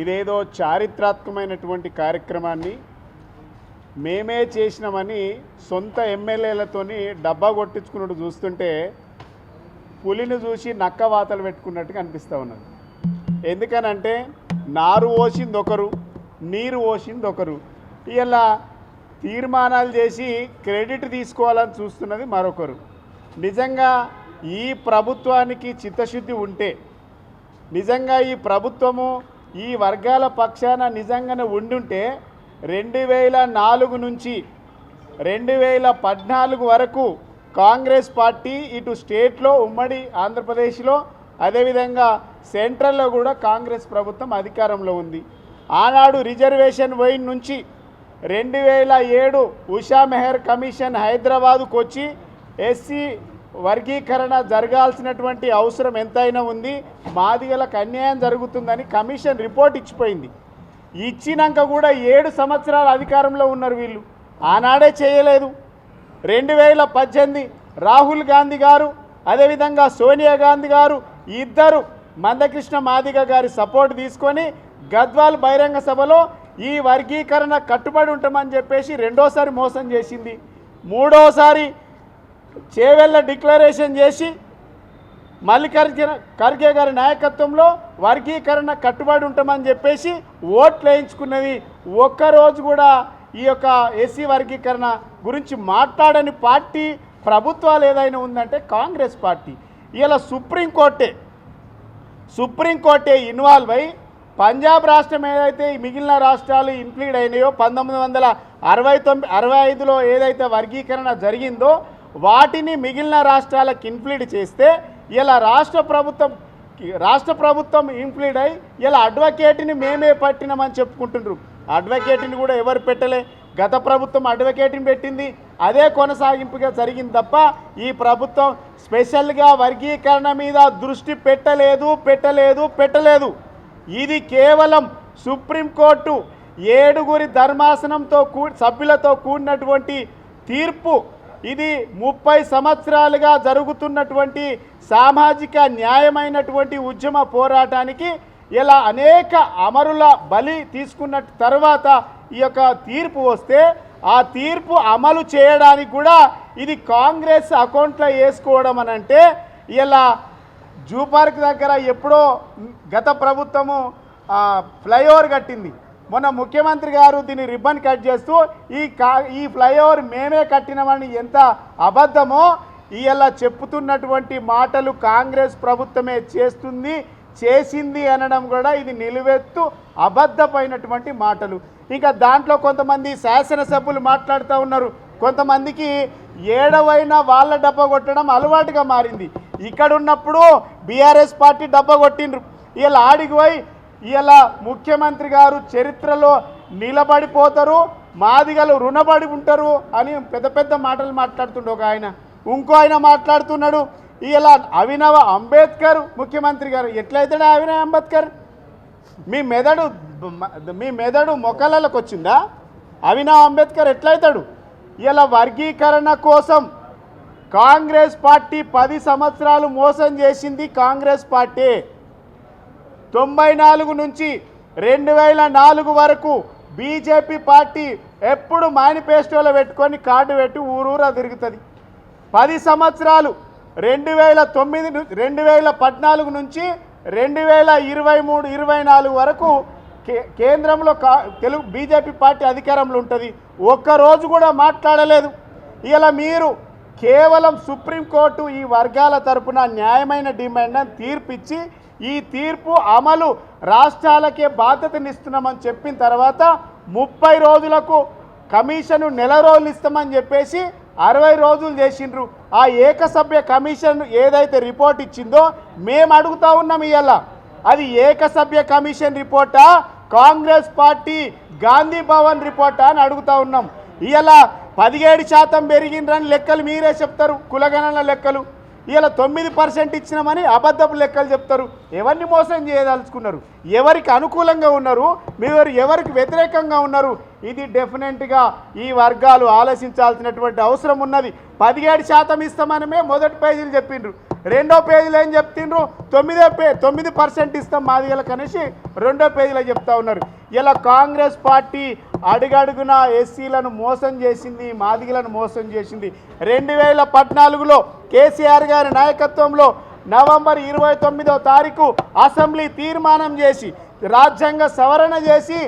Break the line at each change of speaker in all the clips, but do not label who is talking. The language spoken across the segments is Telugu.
ఇదేదో చారిత్రాత్మకమైనటువంటి కార్యక్రమాన్ని మేమే చేసినామని సొంత ఎమ్మెల్యేలతోని డబ్బా కొట్టించుకున్నట్టు చూస్తుంటే పులిని చూసి నక్క వాతలు పెట్టుకున్నట్టుగా అనిపిస్తూ ఉన్నది. ఎందుకనంటే నారు పోసింది ఒకరు నీరు పోసింది ఒకరు. ఇలా తీర్మానాలు చేసి క్రెడిట్ తీసుకోవాలని చూస్తున్నది మరొకరు. నిజంగా ఈ ప్రభుత్వానికి చిత్తశుద్ధి ఉంటే నిజంగా ఈ ప్రభుత్వము ఈ వర్గాల పక్షాన నిజంగానే ఉండుంటే రెండు వేల నాలుగు నుంచి రెండు వేల పద్నాలుగు వరకు కాంగ్రెస్ పార్టీ ఇటు స్టేట్లో ఉమ్మడి ఆంధ్రప్రదేశ్లో అదేవిధంగా సెంట్రల్లో కూడా కాంగ్రెస్ ప్రభుత్వం అధికారంలో ఉంది. ఆనాడు రిజర్వేషన్ వైన్ నుంచి రెండు వేల ఏడు ఉషా మెహర్ కమిషన్ హైదరాబాదుకు వచ్చి ఎస్సీ వర్గీకరణ జరగాల్సినటువంటి అవసరం ఎంతైనా ఉంది. మాదిగలకు అన్యాయం జరుగుతుందని కమిషన్ రిపోర్ట్ ఇచ్చిపోయింది. ఇచ్చినాక కూడా ఏడు సంవత్సరాల అధికారంలో ఉన్నారు వీళ్ళు. ఆనాడే చేయలేదు. రెండు వేల పద్దెనిమిది రాహుల్ గాంధీ గారు అదేవిధంగా సోనియా గాంధీ గారు ఇద్దరు మందకృష్ణ మాదిగ గారి సపోర్ట్ తీసుకొని గద్వాల్ బహిరంగ సభలో ఈ వర్గీకరణ కట్టుబడి ఉంటామని చెప్పేసి రెండోసారి మోసం చేసింది. మూడోసారి చేవెళ్ళ డిక్లరేషన్ చేసి మల్లికార్జున ఖర్గే గారి నాయకత్వంలో వర్గీకరణ కట్టుబడి ఉంటామని చెప్పేసి ఓట్లు వేయించుకున్నది. ఒక్కరోజు కూడా ఈ యొక్క ఎస్సీ వర్గీకరణ గురించి మాట్లాడని పార్టీ ప్రభుత్వాలు ఏదైనా ఉందంటే కాంగ్రెస్ పార్టీ. ఇలా సుప్రీంకోర్టే సుప్రీంకోర్టే ఇన్వాల్వ్ అయి పంజాబ్ రాష్ట్రం ఏదైతే మిగిలిన రాష్ట్రాలు ఇంక్లూడ్ అయినాయో పంతొమ్మిది వందల అరవై తొమ్మిది అరవై ఐదులో ఏదైతే వర్గీకరణ జరిగిందో వాటిని మిగిలిన రాష్ట్రాలకు ఇన్ఫ్లీడ్ చేస్తే ఇలా రాష్ట్ర ప్రభుత్వం రాష్ట్ర ప్రభుత్వం ఇన్ఫ్లీడ్ అయి ఇలా అడ్వకేట్ని మేమే పట్టినామని చెప్పుకుంటుండ్రు. అడ్వకేట్ని కూడా ఎవరు పెట్టలే? గత ప్రభుత్వం అడ్వకేట్ని పెట్టింది. అదే కొనసాగింపుగా జరిగింది తప్ప ఈ ప్రభుత్వం స్పెషల్గా వర్గీకరణ మీద దృష్టి పెట్టలేదు పెట్టలేదు పెట్టలేదు. ఇది కేవలం సుప్రీంకోర్టు ఏడుగురి ధర్మాసనంతో కూ సభ్యులతో కూడినటువంటి తీర్పు. ఇది ముప్పై సంవత్సరాలుగా జరుగుతున్నటువంటి సామాజిక న్యాయమైనటువంటి ఉద్యమ పోరాటానికి ఇలా అనేక అమరుల బలి తీసుకున్న తర్వాత ఈ యొక్క తీర్పు వస్తే ఆ తీర్పు అమలు చేయడానికి కూడా ఇది కాంగ్రెస్ అకౌంట్లో వేసుకోవడం అని అంటే ఇలా జూ పార్క్ దగ్గర ఎప్పుడో గత ప్రభుత్వము ఫ్లైఓవర్ కట్టింది. మొన్న ముఖ్యమంత్రి గారు దీన్ని రిబ్బన్ కట్ చేస్తూ ఈ కా ఈ ఫ్లైఓవర్ మేమే కట్టినామని ఎంత అబద్ధమో ఇలా చెప్తున్నటువంటి మాటలు కాంగ్రెస్ ప్రభుత్వమే చేస్తుంది చేసింది అనడం కూడా ఇది నిలువెత్తు అబద్ధమైనటువంటి మాటలు. ఇంకా దాంట్లో కొంతమంది శాసనసభ్యులు మాట్లాడుతూ ఉన్నారు. కొంతమందికి ఏడవైనా వాళ్ళ డబ్బ కొట్టడం అలవాటుగా మారింది. ఇక్కడ ఉన్నప్పుడు బీఆర్ఎస్ పార్టీ డబ్బా కొట్టిండ్రు. వీళ్ళు ఆడికి పోయి ఇలా ముఖ్యమంత్రి గారు చరిత్రలో నిలబడిపోతారు మాదిగలు రుణపడి ఉంటారు అని పెద్ద పెద్ద మాటలు మాట్లాడుతుండే ఒక ఆయన. ఇంకో ఆయన మాట్లాడుతున్నాడు ఇలా అభినవ అంబేద్కర్ ముఖ్యమంత్రి గారు. ఎట్లయితే అభినవ్ అంబేద్కర్? మీ మెదడు మీ మెదడు మొక్కలలోకి వచ్చిందా? అభినవ్ అంబేద్కర్ ఎట్లయితాడు? ఇలా వర్గీకరణ కోసం కాంగ్రెస్ పార్టీ పది సంవత్సరాలు మోసం చేసింది కాంగ్రెస్ పార్టీ. తొంభై నాలుగు నుంచి రెండు వేల నాలుగు వరకు బీజేపీ పార్టీ ఎప్పుడు మేనిఫెస్టోలో పెట్టుకొని కార్డు పెట్టి ఊరూరా తిరుగుతుంది. పది సంవత్సరాలు రెండు వేల తొమ్మిది రెండు వేల పద్నాలుగు నుంచి రెండు వేల ఇరవై మూడు ఇరవై నాలుగు వరకు కే కేంద్రంలో కా తెలుగు బీజేపీ పార్టీ అధికారంలో ఉంటుంది. ఒక్కరోజు కూడా మాట్లాడలేదు. ఇలా మీరు కేవలం సుప్రీంకోర్టు ఈ వర్గాల తరపున న్యాయమైన డిమాండ్ అని తీర్పిచ్చి ఈ తీర్పు అమలు రాష్ట్రాలకే బాధ్యతనిస్తున్నామని చెప్పిన తర్వాత ముప్పై రోజులకు కమిషన్ నెల రోజులు ఇస్తామని చెప్పేసి అరవై రోజులు చేసిండ్రు. ఆ ఏకసభ్య కమిషన్ ఏదైతే రిపోర్ట్ ఇచ్చిందో మేము అడుగుతా ఉన్నాం ఇవాళ అది ఏకసభ్య కమిషన్ రిపోర్టా కాంగ్రెస్ పార్టీ గాంధీ భవన్ రిపోర్టా అని అడుగుతా ఉన్నాం. ఇవాళ పదిహేడు శాతం పెరిగిండ్రని లెక్కలు మీరే చెప్తారు కులగణన లెక్కలు. ఇలా తొమ్మిది పర్సెంట్ ఇచ్చినామని అబద్ధపు లెక్కలు చెప్తారు. ఎవరిని మోసం చేయదలుచుకున్నారు? ఎవరికి అనుకూలంగా ఉన్నారు? మీరు ఎవరికి వ్యతిరేకంగా ఉన్నారు? ఇది డెఫినెట్గా ఈ వర్గాలు ఆలోచించాల్సినటువంటి అవసరం ఉన్నది. పదిహేడు శాతం ఇస్తామని మొదటి పేజీలు చెప్పిండ్రు. రెండో పేజీలో ఏం చెప్తుండ్రు? తొమ్మిదో పే తొమ్మిది పర్సెంట్ ఇస్తాం మాదిగలకు అనేసి రెండో పేజీలో చెప్తా ఉన్నారు. ఇలా కాంగ్రెస్ పార్టీ అడుగడుగున ఎస్సీలను మోసం చేసింది మాదిగలను మోసం చేసింది. రెండు వేల పద్నాలుగులో కేసీఆర్ గారి నాయకత్వంలో నవంబర్ ఇరవై తొమ్మిదో తారీఖు అసెంబ్లీ తీర్మానం చేసి రాజ్యాంగ సవరణ చేసి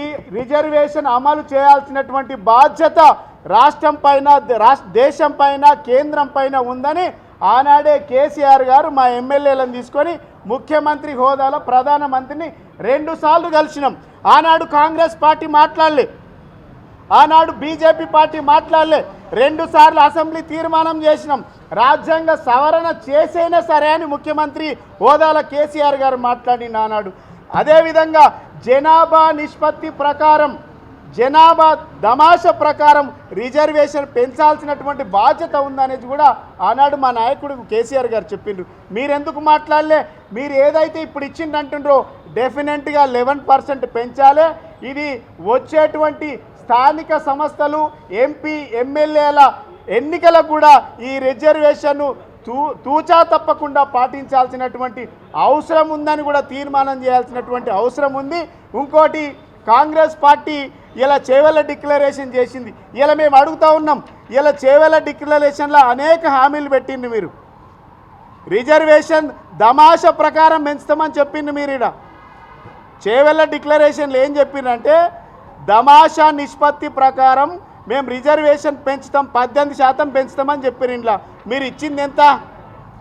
ఈ రిజర్వేషన్ అమలు చేయాల్సినటువంటి బాధ్యత రాష్ట్రం పైన రాష్ట్ర దేశం పైన కేంద్రం పైన ఉందని ఆనాడే కేసీఆర్ గారు మా ఎమ్మెల్యేలను తీసుకొని ముఖ్యమంత్రి హోదాలో ప్రధానమంత్రిని రెండుసార్లు కలిసినాం. ఆనాడు కాంగ్రెస్ పార్టీ మాట్లాడలే. ఆనాడు బీజేపీ పార్టీ మాట్లాడలే. రెండుసార్లు అసెంబ్లీ తీర్మానం చేసినాం. రాజ్యాంగ సవరణ చేసైనా సరే అని ముఖ్యమంత్రి హోదాల కేసీఆర్ గారు మాట్లాడిన ఆనాడు అదేవిధంగా జనాభా నిష్పత్తి ప్రకారం జనాభా దమాష ప్రకారం రిజర్వేషన్ పెంచాల్సినటువంటి బాధ్యత ఉందనేది కూడా ఆనాడు మా నాయకుడు కేసీఆర్ గారు చెప్పిండ్రు. మీరెందుకు మాట్లాడలే? మీరు ఏదైతే ఇప్పుడు ఇచ్చిండంటుండ్రో డెఫినెట్గా లెవెన్ పర్సెంట్ పెంచాలి. ఇది వచ్చేటువంటి స్థానిక సంస్థలు ఎంపీ ఎమ్మెల్యేల ఎన్నికలకు కూడా ఈ రిజర్వేషన్ను తూ తూచా తప్పకుండా పాటించాల్సినటువంటి అవసరం ఉందని కూడా తీర్మానం చేయాల్సినటువంటి అవసరం ఉంది. ఇంకోటి కాంగ్రెస్ పార్టీ ఇలా చేవెళ్ళ డిక్లరేషన్ చేసింది. ఇలా మేము అడుగుతా ఉన్నాం. ఇలా చేవెళ్ళ డిక్లరేషన్లో అనేక హామీలు పెట్టింది మీరు. రిజర్వేషన్ దమాష ప్రకారం పెంచుతామని చెప్పింది మీరు ఇక్కడ చేవెళ్ళ డిక్లరేషన్లు ఏం చెప్పిందంటే దమాషా నిష్పత్తి ప్రకారం మేము రిజర్వేషన్ పెంచుతాం పద్దెనిమిది శాతం పెంచుతామని చెప్పారు ఇంట్లో మీరు ఇచ్చింది ఎంత?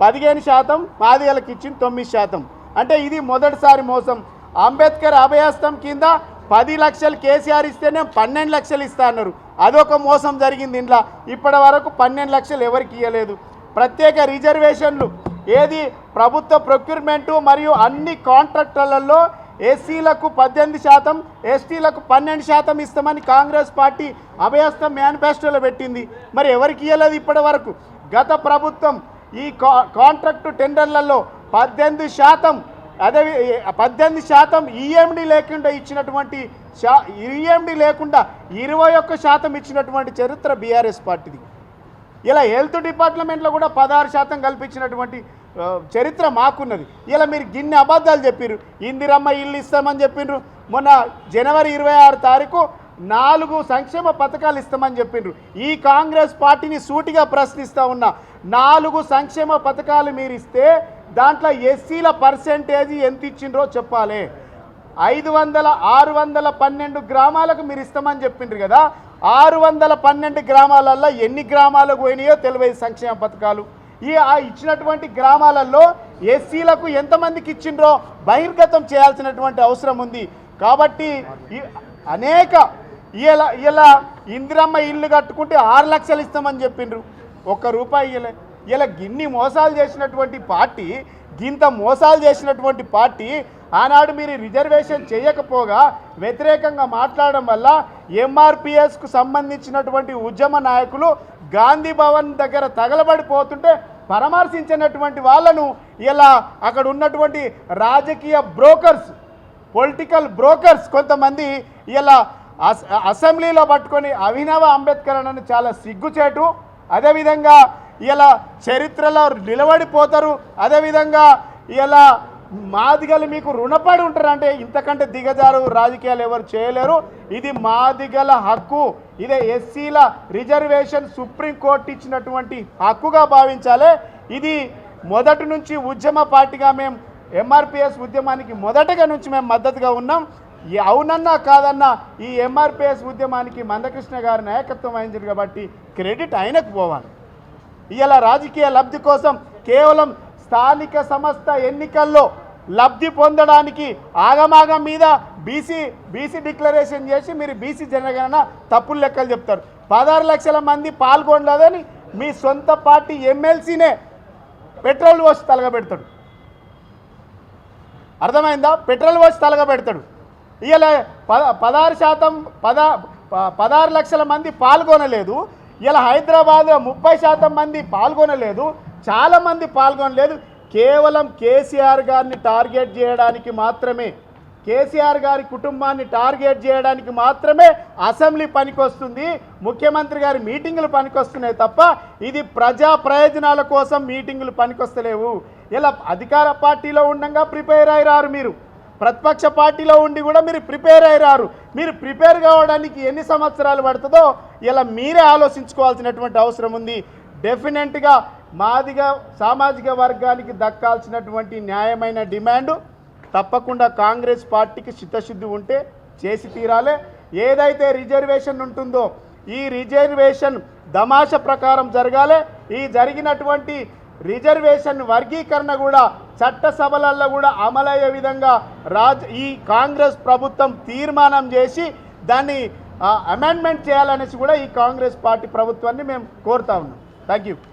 పదిహేను శాతం మాదిగలకు ఇచ్చింది తొమ్మిది శాతం. అంటే ఇది మొదటిసారి మోసం. అంబేద్కర్ అభయాస్తం కింద పది లక్షలు కేసీఆర్ ఇస్తేనే పన్నెండు లక్షలు ఇస్తా అన్నారు. అదొక మోసం జరిగింది ఇంట్లో. ఇప్పటి వరకు పన్నెండు లక్షలు ఎవరికి ఇవ్వలేదు ప్రత్యేక రిజర్వేషన్లు ఏది ప్రభుత్వ ప్రొక్యూర్మెంటు మరియు అన్ని కాంట్రాక్టర్లలో ఎస్సీలకు పద్దెనిమిది శాతం ఎస్టీలకు పన్నెండు శాతం ఇస్తామని కాంగ్రెస్ పార్టీ అభయస్థ మేనిఫెస్టోలో పెట్టింది. మరి ఎవరికి ఇవ్వలేదు ఇప్పటి వరకు? గత ప్రభుత్వం ఈ కా కాంట్రాక్టు టెండర్లలో పద్దెనిమిది శాతం అదే పద్దెనిమిది శాతం ఈఎండి లేకుండా ఇచ్చినటువంటి శా ఈఎండి లేకుండా ఇరవై ఒక్క శాతం ఇచ్చినటువంటి చరిత్ర బీఆర్ఎస్ పార్టీది. ఇలా హెల్త్ డిపార్ట్మెంట్లో కూడా పదహారు శాతం కల్పించినటువంటి చరిత్ర మాకున్నది. ఇలా మీరు గిన్నె అబద్ధాలు చెప్పారు ఇందిరమ్మ ఇల్లు ఇస్తామని చెప్పిండ్రు మొన్న జనవరి ఇరవై ఆరు తారీఖు నాలుగు సంక్షేమ పథకాలు ఇస్తామని చెప్పిండ్రు ఈ కాంగ్రెస్ పార్టీని సూటిగా ప్రశ్నిస్తూ ఉన్నా నాలుగు సంక్షేమ పథకాలు మీరు ఇస్తే దాంట్లో ఎస్సీల పర్సెంటేజ్ ఎంత ఇచ్చిండ్రో చెప్పాలి. ఐదు వందల ఆరు వందల పన్నెండు గ్రామాలకు మీరు ఇస్తామని చెప్పిండ్రు కదా. ఆరు వందల పన్నెండు గ్రామాలల్లో ఎన్ని గ్రామాలకు పోయినాయో తెలివై సంక్షేమ పథకాలు. ఈ ఆ ఇచ్చినటువంటి గ్రామాలలో ఎస్సీలకు ఎంతమందికి ఇచ్చిండ్రో బహిర్గతం చేయాల్సినటువంటి అవసరం ఉంది. కాబట్టి అనేక ఇలా ఇలా ఇందిరమ్మ ఇల్లు కట్టుకుంటే ఆరు లక్షలు ఇస్తామని చెప్పిండ్రు. ఒక్క రూపాయి ఇవ్వలే ఇలా గిన్ని మోసాలు చేసినటువంటి పార్టీ గింత మోసాలు చేసినటువంటి పార్టీ ఆనాడు మీరు రిజర్వేషన్ చేయకపోగా వ్యతిరేకంగా మాట్లాడడం వల్ల ఎంఆర్పిఎస్కు సంబంధించినటువంటి ఉద్యమ నాయకులు గాంధీ భవన్ దగ్గర తగలబడిపోతుంటే పరామర్శించినటువంటి వాళ్ళను ఇలా అక్కడ ఉన్నటువంటి రాజకీయ బ్రోకర్స్ పొలిటికల్ బ్రోకర్స్ కొంతమంది ఇలా అస అసెంబ్లీలో పట్టుకొని అభినవ అంబేద్కర్ అని చాలా సిగ్గుచేటు. అదేవిధంగా ఇలా చరిత్రలో నిలబడిపోతారు. అదేవిధంగా ఇలా మాదిగలు మీకు రుణపడి ఉంటారు అంటే ఇంతకంటే దిగజారు రాజకీయాలు ఎవరు చేయలేరు. ఇది మాదిగల హక్కు. ఇదే ఎస్సీల రిజర్వేషన్ సుప్రీంకోర్టు ఇచ్చినటువంటి హక్కుగా భావించాలి. ఇది మొదటి నుంచి ఉద్యమ పార్టీగా మేము ఎంఆర్పిఎస్ ఉద్యమానికి మొదటగా నుంచి మేము మద్దతుగా ఉన్నాం. ఈ అవునన్నా కాదన్నా ఈ ఎంఆర్పిఎస్ ఉద్యమానికి మందకృష్ణ గారి నాయకత్వం వహించారు కాబట్టి క్రెడిట్ ఆయనకు పోవాలి. ఇలా రాజకీయ లబ్ధి కోసం కేవలం స్థానిక సంస్థ ఎన్నికల్లో లబ్ధి పొందడానికి ఆగమాగం మీద బీసీ బీసీ డిక్లరేషన్ చేసి మీరు బీసీ జనగణన తప్పులు లెక్కలు చెప్తారు. పదహారు లక్షల మంది పాల్గొనలేదని మీ సొంత పార్టీ ఎమ్మెల్సీనే పెట్రోల్ పోసి తలగబెడతాడు. అర్థమైందా? పెట్రోల్ పోసి తలగబెడతాడు. ఇవాళ పద పదహారు శాతం పద ప- పదహారు లక్షల మంది పాల్గొనలేదు. ఇలా హైదరాబాద్లో ముప్పై శాతం మంది పాల్గొనలేదు చాలామంది పాల్గొనలేదు. కేవలం కేసీఆర్ గారిని టార్గెట్ చేయడానికి మాత్రమే కేసీఆర్ గారి కుటుంబాన్ని టార్గెట్ చేయడానికి మాత్రమే అసెంబ్లీ పనికొస్తుంది ముఖ్యమంత్రి గారి మీటింగులు పనికొస్తున్నాయి తప్ప ఇది ప్రజా ప్రయోజనాల కోసం మీటింగులు పనికొస్తలేవు. ఇలా అధికార పార్టీలో ఉండగా ప్రిపేర్ అయ్యారు మీరు. ప్రతిపక్ష పార్టీలో ఉండి కూడా మీరు ప్రిపేర్ అయ్యారు మీరు ప్రిపేర్ కావడానికి ఎన్ని సంవత్సరాలు పడుతుందో ఇలా మీరే ఆలోచించుకోవాల్సినటువంటి అవసరం ఉంది. డెఫినెట్గా మాదిగా సామాజిక వర్గానికి దక్కాల్సినటువంటి న్యాయమైన డిమాండ్ తప్పకుండా కాంగ్రెస్ పార్టీకి చిత్తశుద్ధి ఉంటే చేసి తీరాలే. ఏదైతే రిజర్వేషన్ ఉంటుందో ఈ రిజర్వేషన్ దమాష ప్రకారం జరగాలి. ఈ జరిగినటువంటి రిజర్వేషన్ వర్గీకరణ కూడా చట్టసభలలో కూడా అమలయ్యే విధంగా రాజ్ ఈ కాంగ్రెస్ ప్రభుత్వం తీర్మానం చేసి దాన్ని అమెండ్మెంట్ చేయాలనేసి కూడా ఈ కాంగ్రెస్ పార్టీ ప్రభుత్వాన్ని మేము కోరుతా ఉన్నాం. Thank you